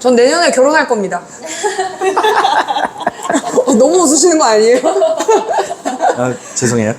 전 내년에 결혼할 겁니다. 어, 너무 웃으시는 거 아니에요? 아, 죄송해요.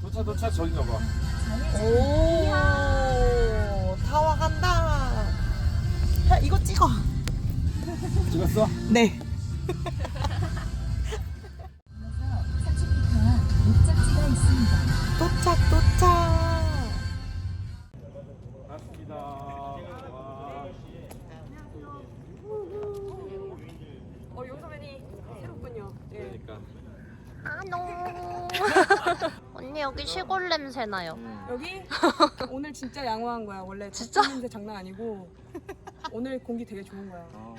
도착 도착 저긴가 봐. 오, 다 와간다. 야, 이거 찍어. 찍었어? 네. 도착, 도착. 맞습니다. 어, 용서맨이 새롭군요. 예. 그러니까. 아노. 언니 여기 시골 냄새 나요. 여기 오늘 진짜 양호한 거야. 원래 진짜? 냄새 장난 아니고 오늘 공기 되게 좋은 거야. 아,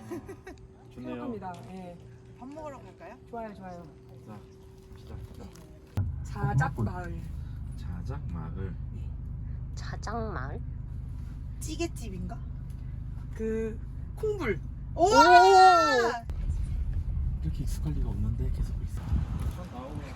좋네요. 행복합니다. 예. 밥 먹으러 갈까요? 좋아요, 좋아요. 자. 자작 마을. 자작 마을. 자장마을? 찌개집인가? 그 콩불. 오! 이렇게 익숙할 리가 없는데 계속 있어. 성장자매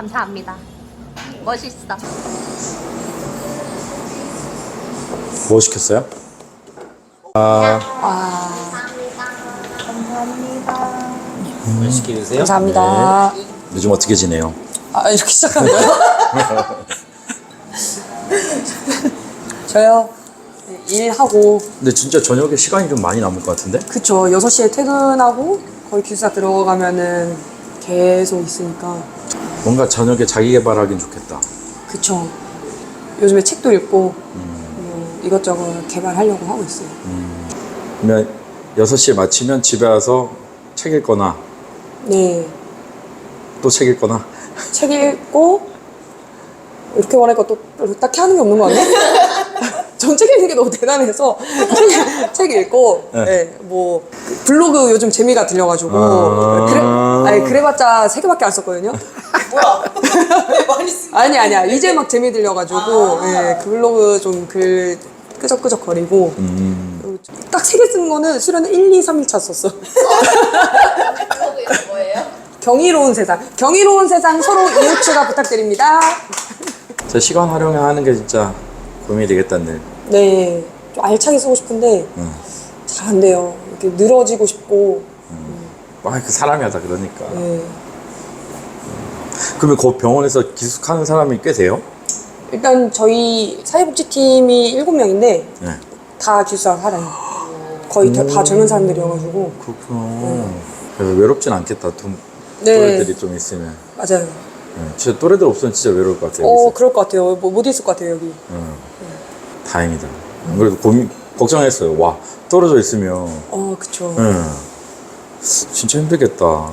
감사합니다. 멋있어. 뭐 시켰어요? 아, 맛있게 드세요. 감사합니다. 네. 요즘 어떻게 지내요? 아, 이렇게 시작한 거예요? 저요. 네, 일하고 근데 진짜 저녁에 시간이 좀 많이 남을 것 같은데? 그쵸 6시에 퇴근하고 거의 기숙사 들어가면은 계속 있으니까 뭔가 저녁에 자기 개발하긴 좋겠다. 그쵸 요즘에 책도 읽고 뭐 이것저것 개발하려고 하고 있어요 그러면 6시에 마치면 집에 와서 책 읽거나 네 또 책 읽거나 책 읽고 이렇게 말하니까 또 별로 딱히 하는 게 없는 거 아니야? 전책 읽는 게 너무 대단해서 책, 책 읽고 네. 네. 뭐 블로그 요즘 재미가 들려가지고 아. 그래, 아니 그래봤자 세 개밖에 안 썼거든요. 뭐야? 왜 많이 쓴 아니 아니야. 이제 막 재미 들려가지고 아. 예, 그 블로그 좀 글 끄적끄적 거리고. 음, 딱 세 개 쓴 거는 수련은 1, 2, 3일차 썼어. 뭐예요? 경이로운 세상. 경이로운 세상 서로 이웃 추가 부탁드립니다. 저 시간 활용하는 게 진짜 고민이 되겠다는 일. 네좀 알차게 쓰고 싶은데 응. 잘 안 돼요. 이렇게 늘어지고 싶고 아, 그 사람이 하다 그러니까. 예. 그러면 그 병원에서 기숙하는 사람이 꽤 돼요? 일단 저희 사회복지팀이 7명인데 네. 다 기숙사 살아요 거의 다, 다 젊은 사람들이어가지고 그렇구나. 그래서 외롭진 않겠다. 좀 네. 또래들이 좀 있으면. 맞아요 네. 진짜 또래들 없으면 진짜 외로울 것 같아요. 어 여기서. 그럴 것 같아요 뭐, 못 있을 것 같아요 여기 응. 다행이다. 안 그래도 고민, 걱정했어요. 와, 떨어져 있으면. 어 그쵸 응. 진짜 힘들겠다.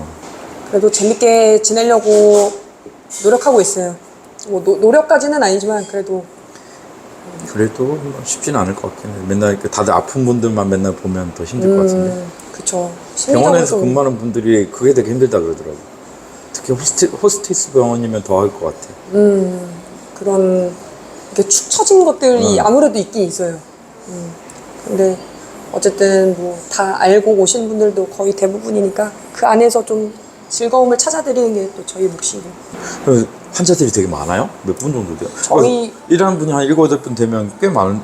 그래도 재밌게 지내려고 노력하고 있어요. 뭐 노, 노력까지는 아니지만 그래도 그래도 뭐 쉽지는 않을 것 같긴 해. 맨날 그 다들 아픈 분들만 맨날 보면 더 힘들 것 같은데. 음, 그쵸. 심리적으로 병원에서 좀- 근무하는 분들이 그게 되게 힘들다 그러더라고. 특히 호스티, 호스티스 병원이면 더 할 것 같아. 음, 그런 이렇게 축 처진 것들이 음. 아무래도 있긴 있어요. 음, 근데 어쨌든 뭐 다 알고 오신 분들도 거의 대부분이니까 그 안에서 좀 즐거움을 찾아드리는 게 또 저희 몫이고. 그럼 환자들이 되게 많아요? 몇 분 정도 돼요? 저희- 어, 일하는 분이 한 일곱 여덟 분 되면 꽤 많은,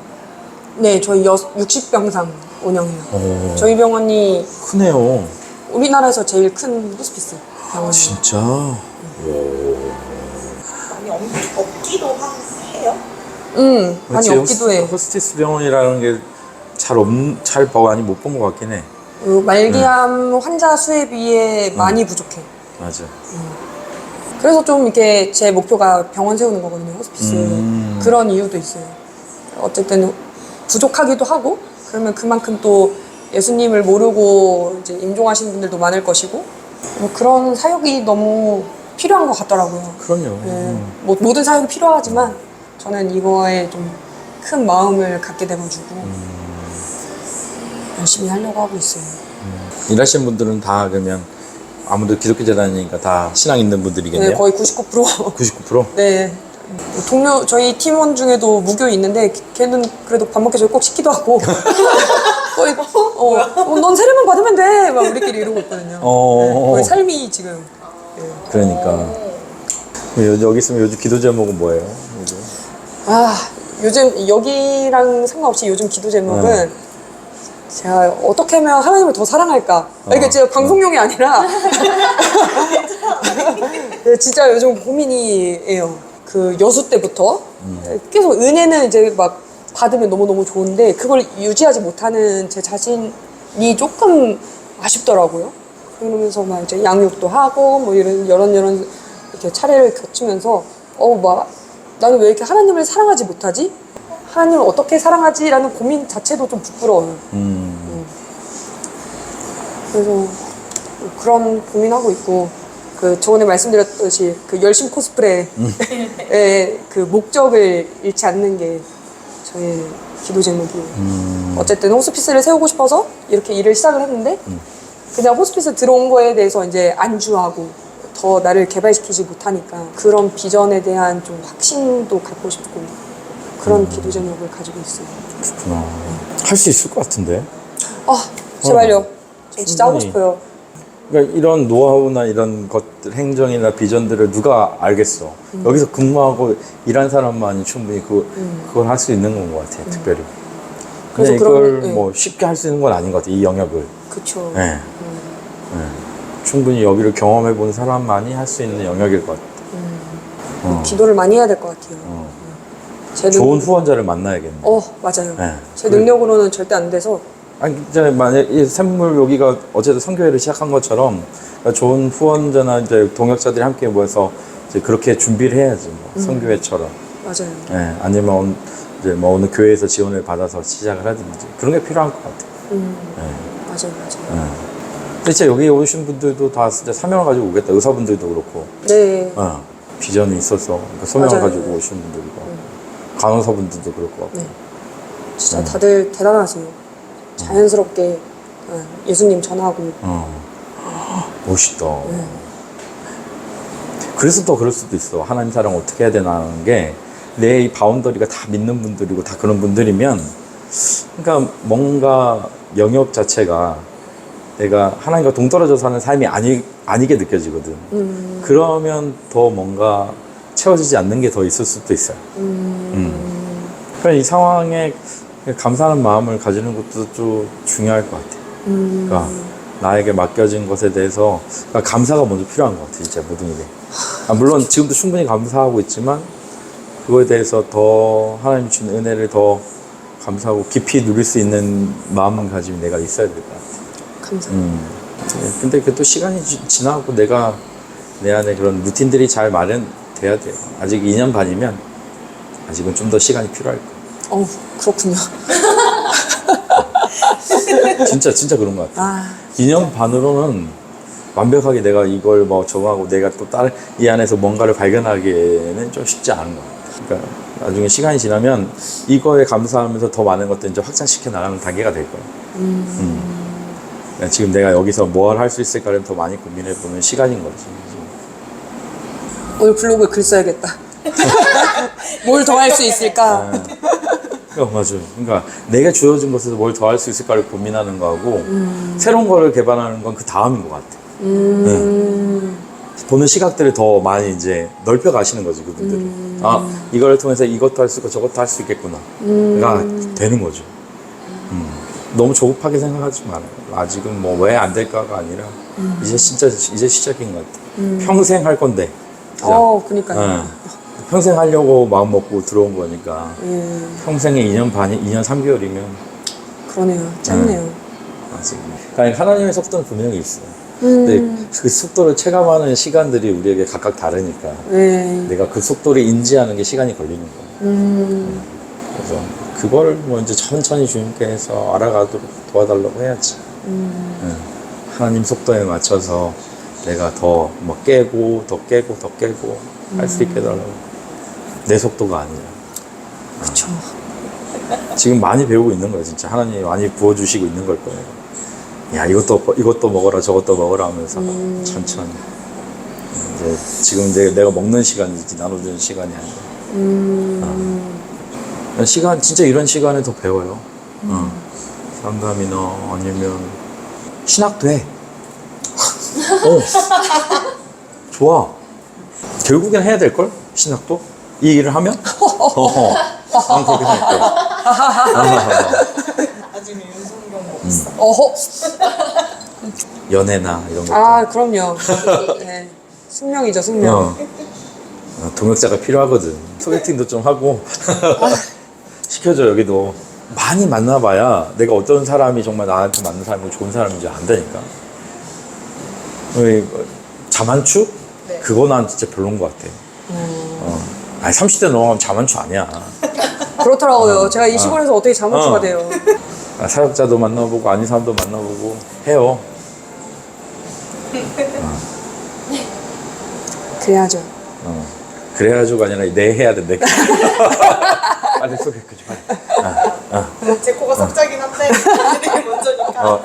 네, 저희 여, 60병상 운영해요. 어, 저희 병원이 크네요. 우리나라에서 제일 큰 호스피스 병원이에요. 진짜. 많이 없, 없기도 하, 해요? 음, 많이 없기도 해. 호스티스 병원이라는 게 잘 없, 잘 봐, 많이 못 본 것 같긴 해. 그리고 말기암 환자 수에 비해 많이 부족해. 맞아. 그래서 좀 이렇게 제 목표가 병원 세우는 거거든요, 호스피스. 음. 그런 이유도 있어요. 어쨌든 부족하기도 하고, 그러면 그만큼 또 예수님을 모르고 이제 임종하시는 분들도 많을 것이고, 뭐 그런 사역이 너무 필요한 것 같더라고요. 그럼요. 네. 음. 뭐 모든 사역이 필요하지만 저는 이거에 좀 큰 마음을 갖게 돼가지고 열심히 하려고 하고 있어요. 일하시는 분들은 다 그러면 아무도 기독교 재단이니까 다 신앙 있는 분들이겠네요. 네, 거의 99%. 99%? 네. 동료 저희 팀원 중에도 무교 있는데 걔는 그래도 밥 먹기 전에 꼭 씻기도 하고 거의 어, 어, 넌 세례만 받으면 돼. 막 우리끼리 이러고 있거든요. 어. 네, 거의 삶이 지금 그러니까. 여- 여기 있으면 요즘 기도 제목은 뭐예요? 요즘? 아 요즘 여기랑 상관없이 요즘 기도 제목은 제가 어떻게 하면 하나님을 더 사랑할까? 아, 이게 어. 제가 방송용이 아니라. 네, 진짜 요즘 고민이에요. 그 여수 때부터 계속 은혜는 이제 막 받으면 너무너무 좋은데 그걸 유지하지 못하는 제 자신이 조금 아쉽더라고요. 그러면서 막 이제 양육도 하고 뭐 이런 이런 이런 이렇게 차례를 거치면서 어막 나는 왜 이렇게 하나님을 사랑하지 못하지? 하나님을 어떻게 사랑하지라는 고민 자체도 좀 부끄러워요. 음. 그래서 그런 고민하고 있고 그 저번에 말씀드렸듯이 그 열심 코스프레의 그 목적을 잃지 않는 게 저의 기도 제목이에요. 음. 어쨌든 호스피스를 세우고 싶어서 이렇게 일을 시작을 했는데 그냥 호스피스 들어온 거에 대해서 이제 안주하고 더 나를 개발시키지 못하니까 그런 비전에 대한 좀 확신도 갖고 싶고 그런 기도 제목을 가지고 있어요. 그렇구나. 할 수 있을 것 같은데. 아 제발요. 어. 저 진짜 하고 충분히. 싶어요. 그러니까 이런 노하우나 이런 것들, 행정이나 비전들을 누가 알겠어. 여기서 근무하고 일한 사람만이 충분히 그, 그걸 할 수 있는 건 것 같아요, 특별히. 그래서 근데 그런- 이걸 네. 뭐 쉽게 할 수 있는 건 아닌 것 같아요, 이 영역을. 그쵸. 네. 네. 충분히 여기를 경험해 본 사람만이 할 수 있는 영역일 것 같아요. 어. 기도를 많이 해야 될 것 같아요. 어. 제 좋은 능... 후원자를 만나야겠네. 어 맞아요. 네. 제 능력으로는 절대 안 돼서 아니, 이제 만약 이 샘물 여기가 어쨌든 선교회를 시작한 것처럼 좋은 후원자나 이제 동역자들이 함께 모여서 이제 그렇게 준비를 해야지, 뭐. 선교회처럼. 맞아요. 예, 아니면 이제 뭐 어느 교회에서 지원을 받아서 시작을 하든지 그런 게 필요한 것 같아요. 음, 예, 맞아요, 맞아요. 예. 근데 진짜 여기 오신 분들도 다 진짜 사명을 가지고 오겠다. 의사분들도 그렇고, 네, 어, 비전이 있어서 그 소명을 맞아요. 가지고 오신 분들이고, 간호사분들도 그럴 것 같고. 네. 진짜 다들 대단하세요. 자연스럽게 어, 예수님 전하고 어. 멋있다. 그래서 더 그럴 수도 있어. 하나님 사랑 어떻게 해야 되나는 게 내 이 바운더리가 다 믿는 분들이고 다 그런 분들이면 그러니까 뭔가 영역 자체가 내가 하나님과 동떨어져 사는 삶이 아니, 아니게 느껴지거든. 그러면 더 뭔가 채워지지 않는 게 더 있을 수도 있어요. 음. 그러니까 이 상황에 감사하는 마음을 가지는 것도 좀 중요할 것 같아요. 그러니까 나에게 맡겨진 것에 대해서 그러니까 감사가 먼저 필요한 것 같아요. 진짜 모든 일에. 아, 물론 지금도 충분히 감사하고 있지만 그거에 대해서 더 하나님 준 은혜를 더 감사하고 깊이 누릴 수 있는 마음을 가지고 내가 있어야 될 것 같아요. 감사. 음. 네, 근데 그 또 시간이 지- 지나고 내가 내 안에 그런 루틴들이 잘 마련돼야 돼요. 아직 2년 반이면 아직은 좀 더 시간이 필요할 거예요. 어 그렇군요. 진짜 진짜 그런 것 같아요. 아 2년 반으로는 완벽하게 내가 이걸 뭐 정하고 내가 또 다른 이 안에서 뭔가를 발견하기에는 좀 쉽지 않은 것 같아요. 그러니까 나중에 시간이 지나면 이거에 감사하면서 더 많은 것들 이제 확장시켜 나가는 단계가 될 거예요. 음. 그러니까 지금 내가 여기서 뭘 할 수 있을까를 더 많이 고민해 보는 시간인 거지. 오늘 블로그에 글 써야겠다. 뭘 더 할 수 있을까? 어, 맞아요. 그러니까 내가 주어진 것에서 뭘 더할 수 있을까를 고민하는 거하고 새로운 거를 개발하는 건 그 다음인 것 같아요. 음, 보는 시각들을 더 많이 이제 넓혀 가시는 거지 그분들이 아 이걸 통해서 이것도 할 수 있고 저것도 할 수 있겠구나 가 되는 거죠 음. 너무 조급하게 생각하지 말아요 아직은 뭐 왜 안 될까가 아니라 이제 진짜 이제 시작인 것 같아요 평생 할 건데? 어 그니까요. 예. 평생 하려고 마음 먹고 들어온 거니까 음, 평생에 2년 반이 2년 3개월이면 그러네요. 짧네요. 아직 그러니까 하나님의 속도는 분명히 있어요 음, 근데 그 속도를 체감하는 시간들이 우리에게 각각 다르니까 네. 내가 그 속도를 인지하는 게 시간이 걸리는 거야. 음, 그래서 그거를 뭐 이제 천천히 주님께서 알아가도록 도와달라고 해야지. 음. 응. 하나님 속도에 맞춰서 내가 더 뭐 깨고 더 깨고 더 깨고 할 수 있게 해달라고. 내 속도가 아니라. 그쵸. 지금 많이 배우고 있는 거예요, 진짜. 하나님이 많이 부어주시고 있는 걸 거예요. 야, 이것도, 이것도 먹어라, 저것도 먹어라 하면서 천천히. 이제 지금 내, 내가 먹는 시간이지, 나눠주는 시간이 아니라. 어. 시간, 진짜 이런 시간에 더 배워요. 어. 상담이나 아니면 신학도 해. 어. 좋아. 결국엔 해야 될걸? 신학도? 이 일을 하면? 어허. 난 그렇게 생각해. 나중에 윤성경 목사. 어허. 연애나 이런 거. 아, 그럼요. 네. 숙명이죠, 숙명. 어. 어, 동역자가 필요하거든. 소개팅도 좀 하고. 시켜줘, 여기도. 많이 만나봐야 내가 어떤 사람이 정말 나한테 맞는 사람이고 좋은 사람인지 안다니까. 어, 자만추? 네. 그거 난 진짜 별론 것 같아. 어. 아니, 30대 넘어가면 자만추 아니야. 그렇더라고요. 제가 이 시골에서 어. 떻게 자만추가 어. 돼요. 아, 사역자도 만나보고 아닌 사람도 만나보고 해요. 그래야죠. 어. 그래가지고가 아니라 내 해야 된대. 빨리 소개 그지 빨리. 아, 아. 제 코가 석자긴 한데 먼저니까. 어,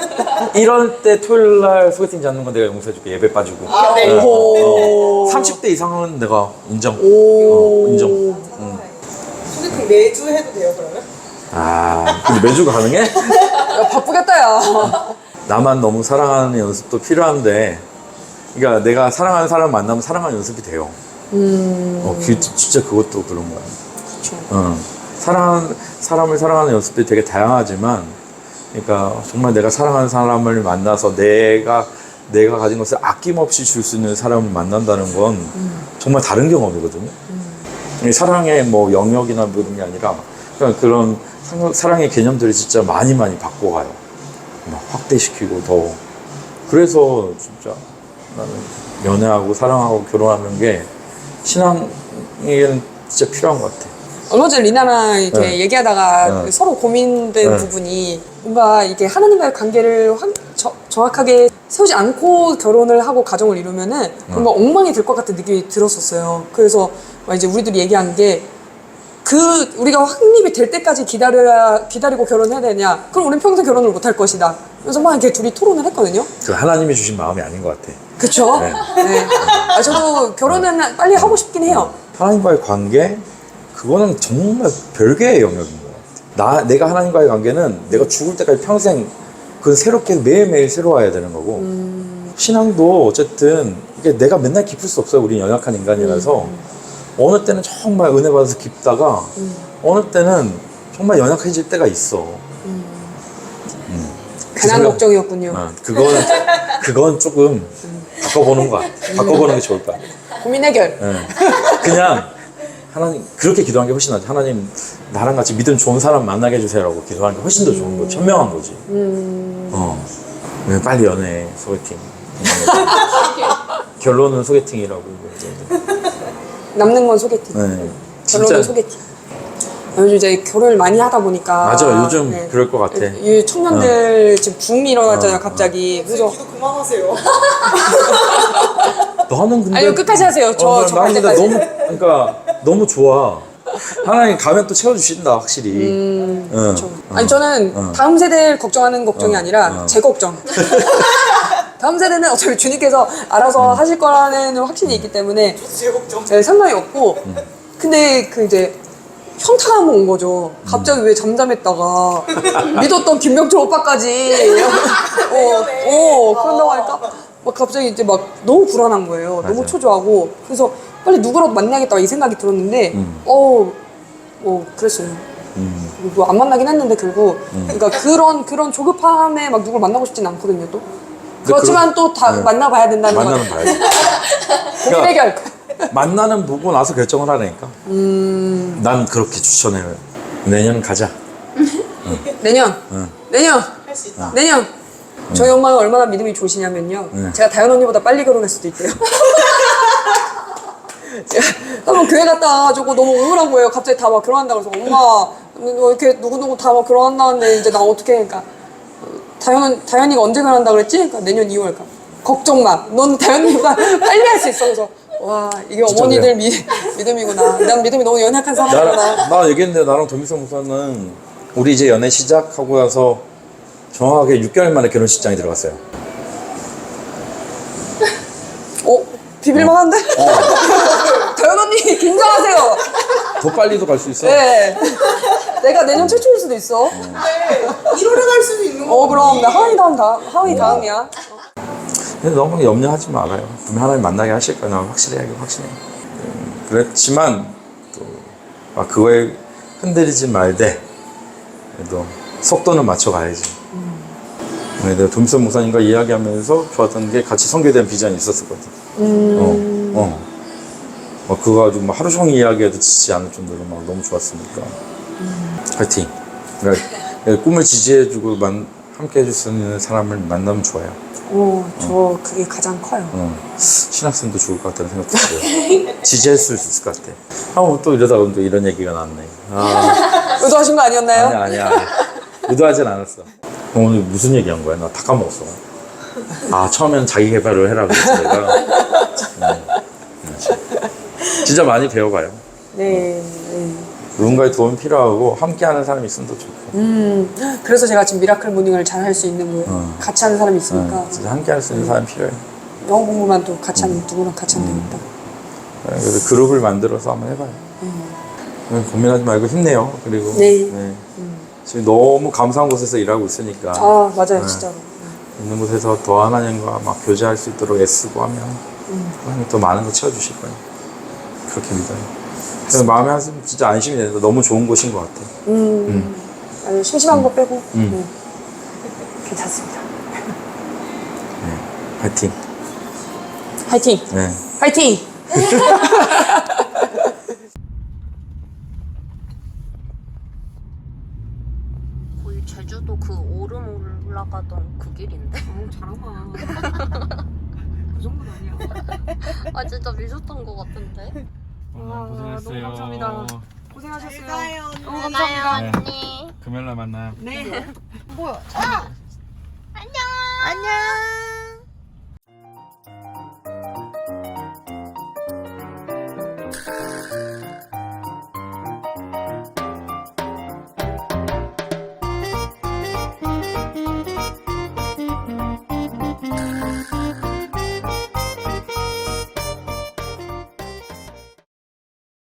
이럴 때 토요일 날 소개팅 잡는 건 내가 용서해줄게 예배 빠지고. 아, 네. 어, 오. 30대 이상은 내가 인정. 오. 어, 인정. 찾아봐요. 소개팅 매주 해도 돼요 그러면? 아 근데 매주 가능해? 야, 바쁘겠다, 야. 나만 너무 사랑하는 연습도 필요한데, 그러니까 내가 사랑하는 사람 만나면 사랑하는 연습이 돼요. 음. 어, 그, 진짜 그것도 그런 거야. 어, 사랑 사람을 사랑하는 연습들이 되게 다양하지만, 그러니까 정말 내가 사랑하는 사람을 만나서 내가 내가 가진 것을 아낌없이 줄 수 있는 사람을 만난다는 건 정말 다른 경험이거든요. 이 사랑의 뭐 영역이나 모든 게 아니라 그냥 그런 상- 사랑의 개념들이 진짜 많이 많이 바꿔가요. 막 확대시키고 더. 그래서 진짜 나는 연애하고 사랑하고 결혼하는 게 신앙에는 진짜 필요한 것 같아. 얼마 전에 리나랑 이렇게 네. 얘기하다가 네. 서로 고민된 네. 부분이 뭔가 이게 하나님과의 관계를 확, 저- 정확하게 세우지 않고 결혼을 하고 가정을 이루면은 뭔가 엉망이 될 것 같은 느낌이 들었었어요. 그래서 막 이제 우리들이 얘기한 게 그 우리가 확립이 될 때까지 기다려야 기다리고 결혼해야 되냐? 그럼 우리는 평생 결혼을 못 할 것이다. 그래서 막 이렇게 둘이 토론을 했거든요. 그 하나님이 주신 마음이 아닌 것 같아. 그쵸? 네. 네. 아, 저도 결혼은 빨리 하고 싶긴 해요. 하나님과의 관계 그거는 정말 별개의 영역인 것 같아. 나 내가 하나님과의 관계는 내가 죽을 때까지 평생 그 새롭게 매일매일 새로워야 되는 거고 신앙도 어쨌든 이게 내가 맨날 깊을 수 없어요. 우리는 연약한 인간이라서 어느 때는 정말 은혜 받아서 깊다가 어느 때는 정말 연약해질 때가 있어. 그 괜한 생각- 걱정이었군요. 어, 그건 그건 조금 바꿔보는 거. 바꿔보는 게 좋을 것 같아. 고민 해결. 예. 그냥 하나님 그렇게 기도하는 게 훨씬 낫지. 하나님 나랑 같이 믿음 좋은 사람 만나게 해주세요라고 기도하는 게 훨씬 더 좋은 거지. 현명한 거지. 어. 왜 빨리 연애 소개팅. 결론은 소개팅이라고. 남는 건 소개팅. 네. 결론은 소개팅. 요즘 이제 결혼을 많이 하다 보니까 네. 맞아, 요즘 그럴 것 같아. 이 청년들 지금 붐이 일어났잖아요 어, 갑자기 그래서 그래서 기도 그만하세요. 너는 근데 아니요, 끝까지 하세요. 저- 어, 근데 때까지. 너무 그러니까 너무 좋아. 하나님 가면 또 채워주신다 확실히. 응. 음, 아니 저는 어. 다음 세대를 걱정하는 걱정이 어, 아니라 어. 제 걱정 다음 세대는 어차피 주님께서 알아서 음. 하실 거라는 확신이 있기 때문에 제 걱정. 네, 상관이 없고 음. 근데 그 이제 현타가 한번 온 거죠. 음. 갑자기 왜 잠잠했다가 믿었던 김병철 오빠까지 어. 어 그런다고 하니까 막 갑자기 이제 막 너무 불안한 거예요. 너무 맞아요. 초조하고 그래서 빨리 누구라도 만나야겠다 이 생각이 들었는데 음. 어, 어 그랬어요. 음. 뭐 안 만나긴 했는데 결국 그러니까 그런 그런 조급함에 막 누굴 만나고 싶진 않거든요 또 그렇지만 또 다 네. 만나봐야 된다는 건 만나는 봐야지. 고민 해결 만나는 보고 나서 결정을 하라니까. 음. 난 그렇게 추천해요. 내년 가자. 내년 응. 내년 할 수 있다. 내년 저희 엄마가 얼마나 믿음이 좋으시냐면요 네. 제가 다현 언니보다 빨리 결혼할 수도 있대요 한번 교회 갔다 와가지고 너무 우울한 거예요 갑자기 다 막 결혼한다고 그래서 엄마 너 이렇게 누구누구 다 막 결혼한다는데 이제 나 어떻게 해 그러니까 다현, 다현이가 언제 결혼한다 그랬지? 그러니까 내년 2월. 그러니까 걱정 마. 넌 다현이보다 빨리 할 수 있어. 그래서 와 이게 진짜 어머니들 미, 믿음이구나. 난 믿음이 너무 연약한 사람이구나. 나랑 나 얘기했는데 나랑 도미성 목사는 우리 이제 연애 시작하고 나서 정확하게 6개월 만에 결혼식장에 들어갔어요. 어 비빌만한데? 다현 언니 긴장하세요. 더 빨리도 갈 수 있어. 네. 내가 내년 최초일 수도 있어. 근데 1월에 갈 수도 있는 거 어 그럼 나 하위 다음 다 하위 다음이야. 근데 너무 염려하지 말아요. 분명 하나님 만나게 하실 거야. 나 확실해, 확실해. 음, 그렇지만 또 아, 그거에 흔들리지 말되 그래도 속도는 맞춰가야지. 네, 내가 dom선 목사님과 이야기하면서 좋았던 게 같이 대한 비전이 있었거든. 어, 어. 어, 그거 가지고 막 하루 종일 이야기해도 지치지 않을 정도로 막 너무 좋았으니까. 파이팅. 그러니까 꿈을 지지해주고 만, 함께 해줄 수 있는 사람을 만나면 좋아요. 어, 저 그게 가장 커요. 어, 신학생도 좋을 것 같다는 생각도 들어요. 지지할 수 있을 것 같아. 아, 또 이러다가 또 이런 얘기가 나왔네. 아, 의도하신 거 아니었나요? 아니야, 아니야. 의도하진 않았어. 오늘 무슨 얘기 한 거야? 나 다 까먹었어. 아, 처음에는 자기 개발을 해라 그랬지, 내가. 음, 음. 진짜 많이 배워가요. 네. 네. 누군가의 도움 필요하고 함께하는 사람이 있으면 더 좋고. 음, 그래서 제가 지금 미라클 모닝을 잘 할 수 있는 거예요. 어. 같이 하는 사람이 있으니까. 어, 진짜 함께할 수 있는 사람이 필요해. 영어 공부만 또 같이 하면 누구랑 같이 하면 되겠다. 그래서 그룹을 만들어서 한번 해봐요. 네, 고민하지 말고 힘내요. 그리고 네. 지금 너무 감사한 곳에서 일하고 있으니까 아, 맞아요, 네. 진짜로. 있는 곳에서 더 하나님과 막 교제할 수 있도록 애쓰고 하면 하나님 또 많은 거 채워주실 거예요. 그렇게 믿어요. 그래서 마음에 한숨 진짜 안심이 되는데 너무 좋은 곳인 것 같아. 음, 아니, 심심한 거 빼고. 음. 네. 괜찮습니다. 파이팅. 화이팅! 네. 화이팅! 거의 제주도 그 오름 올라가던 그 길인데. 어, 잘하나. 아 진짜 미쳤던 것 같은데. 와, 고생했어요. 너무 감사합니다. 고생하셨어요. 가요 너무 감사합니다. 네. 언니. 금요일 날 만나요. 네. 네. 뭐야? 아! 안녕. 안녕.